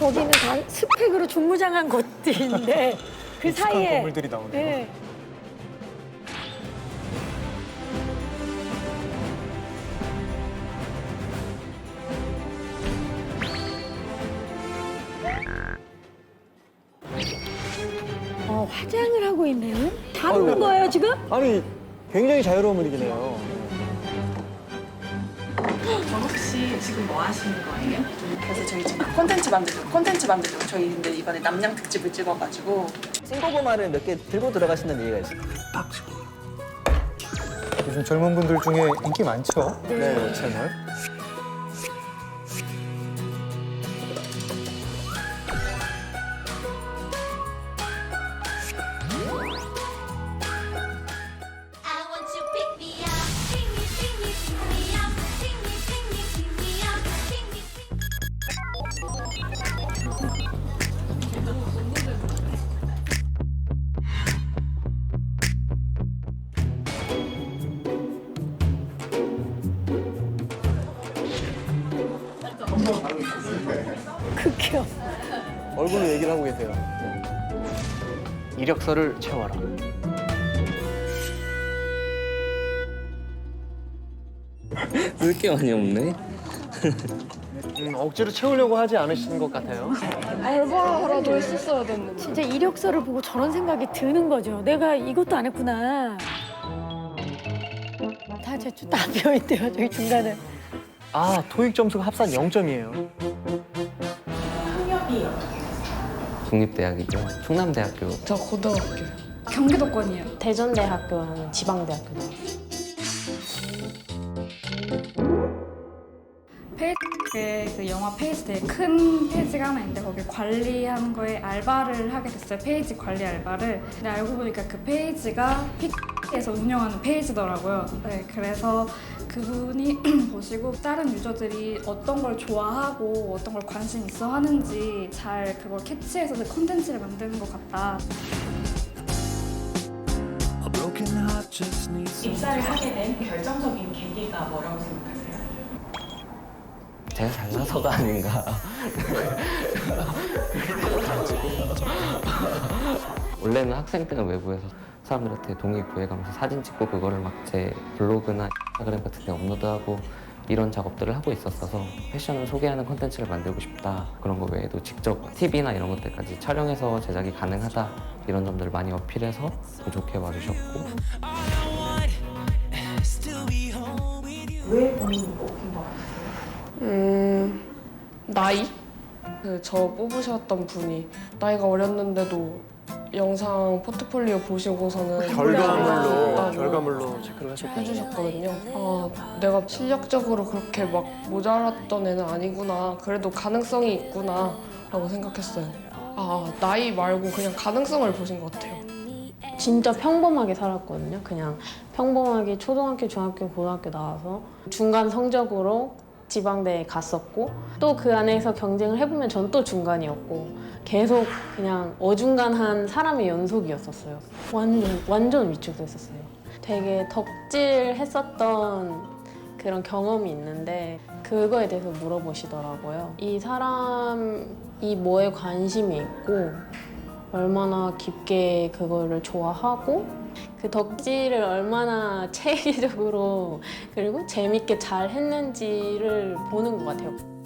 저기는 다 스펙으로 중무장한 것들인데 그 익숙한 사이에 건물들이 나오네요. 네. 어, 화장을 하고 있네요. 다 먹는 거예요 지금? 아니 굉장히 자유로운 분위기네요. 혹시 지금 뭐 하시는 거예요? 그래서 저희 지금 콘텐츠 만들고 콘텐츠 만들고 저희 근데 이번에 남양 특집을 찍어가지고 싱거버만을 몇개 들고 들어가신다는 얘기가 있어요. 요즘 젊은 분들 중에 인기 많죠. 네. 채널. 극혐. 얼굴로 얘기를 하고 계세요. 이력서를 채워라. 왜 이렇게 많이 없네? 음, 억지로 채우려고 하지 않으시는 것 같아요. 알바라도 했었어야 됐는데. 진짜 이력서를 보고 저런 생각이 드는 거죠. 내가 이것도 안 했구나. 다 제주 다 비어 있대요, 저기 중간에. 아, 토익 점수가 합산 0점이에요. 국립대학이죠. 충남대학교. 저 고등학교. 경기도권이에요. 대전대학교라는 지방대학교. 페이지에 그 영화 페이지 되게 큰 페이지가 하나 있는데 거기 관리하는 거에 알바를 하게 됐어요. 페이지 관리 알바를. 근데 알고 보니까 그 페이지가 픽에서 운영하는 페이지더라고요. 네, 그래서 그분이 보시고 다른 유저들이 어떤 걸 좋아하고 어떤 걸 관심 있어 하는지 잘 그걸 캐치해서 그 콘텐츠를 만드는 것 같다. 입사를 하게 된 결정적인 계기가 뭐라고 생각하세요? 제가 잘나서가 아닌가. 원래는 학생 때는 외부에서 사람들한테 동의 구해가면서 사진 찍고 그거를 막 제 블로그나 인스타그램 같은 데 업로드하고 이런 작업들을 하고 있었어서 패션을 소개하는 콘텐츠를 만들고 싶다 그런 거 외에도 직접 TV나 이런 것들까지 촬영해서 제작이 가능하다 이런 점들을 많이 어필해서 더 좋게 봐주셨고 왜 본인이 뽑힌 거 같아요? 음, 나이? 그 저 뽑으셨던 분이 나이가 어렸는데도 영상 포트폴리오 보시고서는 결과물로, 훌륭하다고 결과물로 체크를 하셨군요. 해주셨거든요. 아, 내가 실력적으로 그렇게 막 모자랐던 애는 아니구나. 그래도 가능성이 있구나. 라고 생각했어요. 아, 나이 말고 그냥 가능성을 보신 것 같아요. 진짜 평범하게 살았거든요. 그냥 평범하게 초등학교, 중학교, 고등학교 나와서 중간 성적으로 지방대에 갔었고 또 그 안에서 경쟁을 해보면 전 또 중간이었고 계속 그냥 어중간한 사람의 연속이었었어요. 완전 완전 위축됐었어요. 되게 덕질했었던 그런 경험이 있는데 그거에 대해서 물어보시더라고요. 이 사람이 뭐에 관심이 있고 얼마나 깊게 그거를 좋아하고 그 덕질을 얼마나 체계적으로 그리고 재밌게 잘 했는지를 보는 것 같아요.